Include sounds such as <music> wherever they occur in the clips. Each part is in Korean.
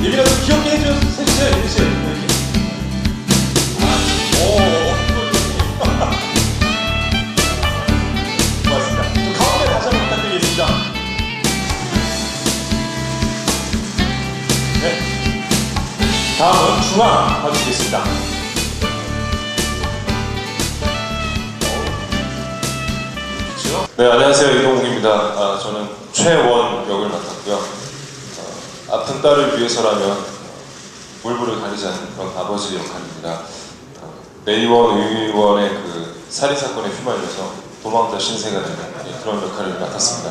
예민하고 <laughs> 네. 다음은 중앙 봐주시겠습니다. 네, 안녕하세요. 이동욱입니다. 아, 저는 최원 역을 맡았고요. 어, 아픈 딸을 위해서라면 물불을 가리지 않는 그런 아버지 역할입니다. 어, 내의원 의원의 그 살인 사건에 휘말려서 도망자 신세가 되는 예, 그런 역할을 맡았습니다.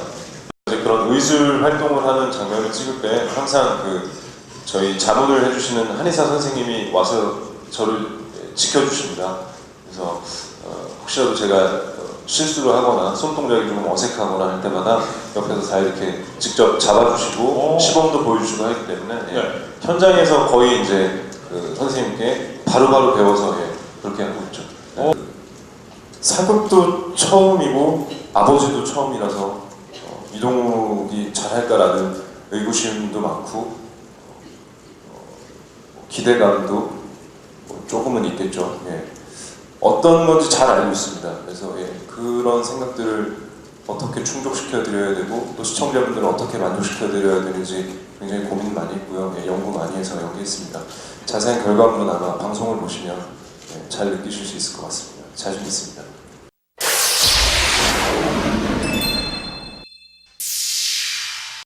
그런 의술 활동을 하는 장면을 찍을 때 항상 그 저희 자문을 해주시는 한의사 선생님이 와서 저를 예, 지켜주십니다. 그래서 어, 혹시라도 제가 어, 실수를 하거나 손동작이 좀 어색하거나 할 때마다 옆에서 다 이렇게 직접 잡아주시고 오. 시범도 보여주시고 하기 때문에 예, 네. 현장에서 거의 이제 그 선생님께 바로바로 배워서 예, 그렇게 하고 있죠. 네. 오. 사극도 처음이고 아버지도 처음이라서 어, 이동욱이 잘할까라는 의구심도 많고 어, 기대감도 뭐 조금은 있겠죠. 예. 어떤 건지 잘 알고 있습니다. 그래서 예, 그런 생각들을 어떻게 충족시켜 드려야 되고 또 시청자분들은 어떻게 만족시켜 드려야 되는지 굉장히 고민 많이 했고요. 예, 연구 많이 해서 연기했습니다. 자세한 결과물은 아마 방송을 보시면 예, 잘 느끼실 수 있을 것 같습니다. 자신 있습니다.